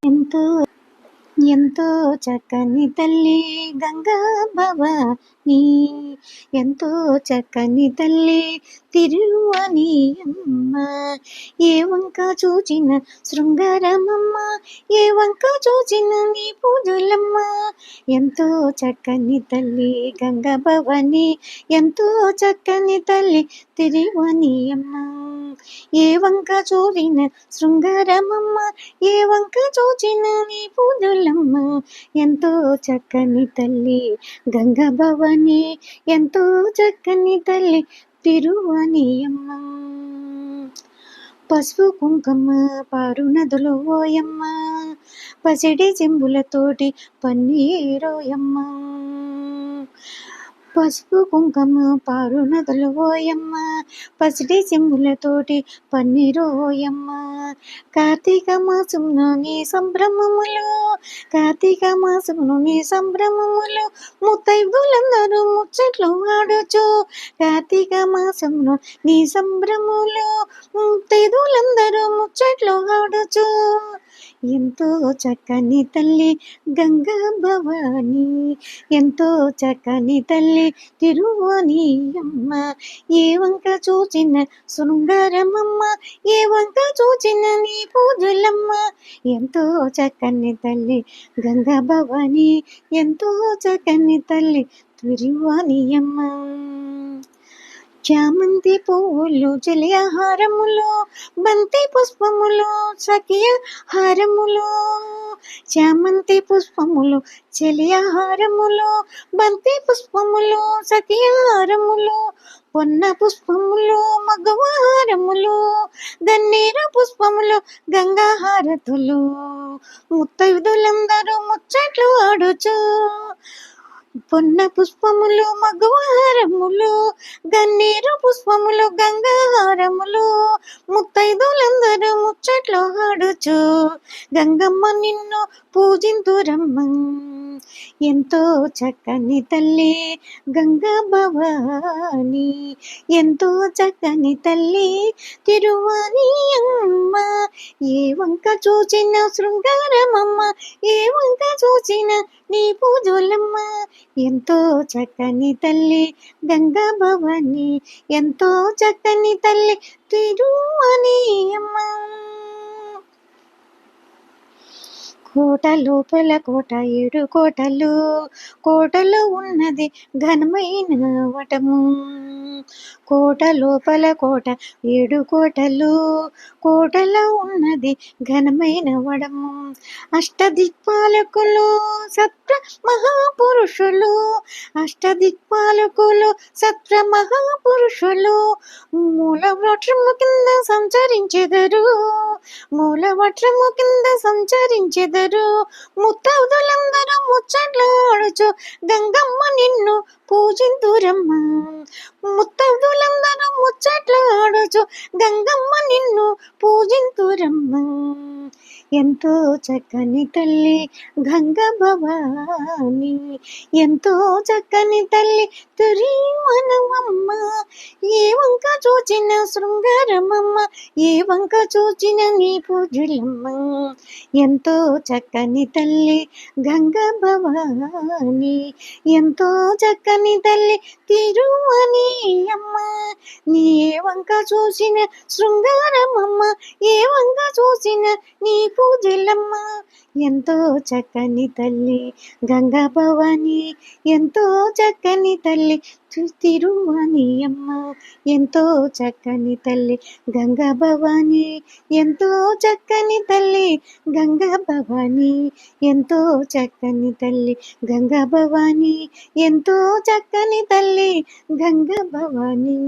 ఎంతో ఎంతో చక్కని తల్లి గంగా భవాని ఎంతో చక్కని తల్లి తిరువని అమ్మ. ఏ వంక చూచిన శృంగారమమ్మ ఏ వంక చూచిన నీ పూజలమ్మ. ఎంతో చక్కని తల్లి గంగా భవాని ఎంతో చక్కని తల్లి తిరువని అమ్మ. ఏ వంక చూసిన శృంగారమమ్మ ఏ వంక చూచిన నీ పూజలమ్మ ఎంతో చక్కని తల్లి గంగ భవని ఎంతో చక్కని తల్లి తిరువనియమ్మ పసుపు కుంకుమ పారు నదులు ఓయమ్మ పసిడి చెంబులతోటి పన్నీరోయమ్మ. పసుపు కుంకుమ పారు నదులు ఓయమ్మ పసిడి చెంబులతోటి పన్నీరు ఓయమ్మ కార్తీక మాసంలోని సంభ్రమములు కార్తీక మాసంలోని సంభ్రమములు ముత్తైదులందరూ ముచ్చట్లు ఆడొచ్చు కార్తీక మాసంలో నీ సంభ్రమములు ముత్తైదులందరూ ముచ్చట్లు ఆడొచ్చు ఎంతో చక్కని తల్లి గంగా భవాని. ఎంతో చక్కని తల్లి తిరువాని అమ్మ. ఏ వంక చూచిన శృంగారమమ్మ ఏ వంక చూచిన నీ పూజలమ్మ. ఎంతో చక్కని తల్లి గంగా భవాని ఎంతో చక్కని తల్లి తిరువాని అమ్మ. చామంతి పువ్వులు జలియ హారములు బంతి పుష్పములు సఖియ హారములు చామంతి పుష్పములు చెలియ హారములు బంతి పుష్పములు సఖియ హారములు పొన్న పుష్పములు మగవ హారములు పుష్పములు గంగాహారతులు. ముత్తైదులందరూ ముచ్చట్లు ఆడుచు. పొన్న పుష్పములు మగవారములు గన్నేరు పుష్పములు గంగాహారములు ముత్తైదులందరూ ముచ్చట్లు ఆడుచు గంగమ్మ నిన్ను పూజింతురమ్మ ఎంతో చక్కని తల్లి గంగా భవాని ఎంతో చక్కని తల్లి తిరువాణి అమ్మ. ఏ వంక చూచిన శృంగారమమ్మ ఏ వంక చూచిన నీ పూజలమ్మ. ఎంతో చక్కని తల్లి గంగా భవాని ఎంతో చక్కని తల్లి తిరువాని కోట లోపల కోట ఏడు కోటలు. కోటలో ఉన్నది ఘనమైన వటము. కోట లోపల కోట ఏడు కోటలు. కోటలో ఉన్నది ఘనమైన వడము. అష్టదిక్పాలకులు సత్ మహాపురుషులు అష్టదిక్పాలకులు సత్ర మహాపురుషులు మూల వృక్షము కింద సంచరించెదరు మూల వృక్షము కింద సంచరించెదరు. ముత్తౌదులందరూ ముచ్చట్లు ఆడుచు గంగమ్మ నిన్ను పూజింతురమ్మ. ముత్తౌదులందరూ ముచ్చట్లు ఆడుచు గంగమ్మ నిన్ను పూజింతురమ్మ. ఎంతో చక్కని తల్లి గంగ భవాని ఎంతో చక్కని తల్లి తురి మనమమ్మ ఏ వంక చూచిన శృంగారమమ్మ ఏ వంక చూచిన నీ పూజలమ్మ. ఎంతో చక్కని తల్లి గంగ భవాని ఎంతో చక్కని తల్లి తిరుమని అమ్మ నీ ఏ వంక చూసిన శృంగారమమ్మ ఏ వంక చూసిన నీ పూజలమ్మ. ఎంతో చక్కని తల్లి గంగా భవాని ఎంతో చక్కని తల్లి తిరువాణి అమ్మ ఎంతో చక్కని తల్లి గంగా భవాని ఎంతో చక్కని తల్లి గంగా భవాని ఎంతో చక్కని తల్లి గంగా భవాని ఎంతో చక్కని తల్లి గంగా భవాని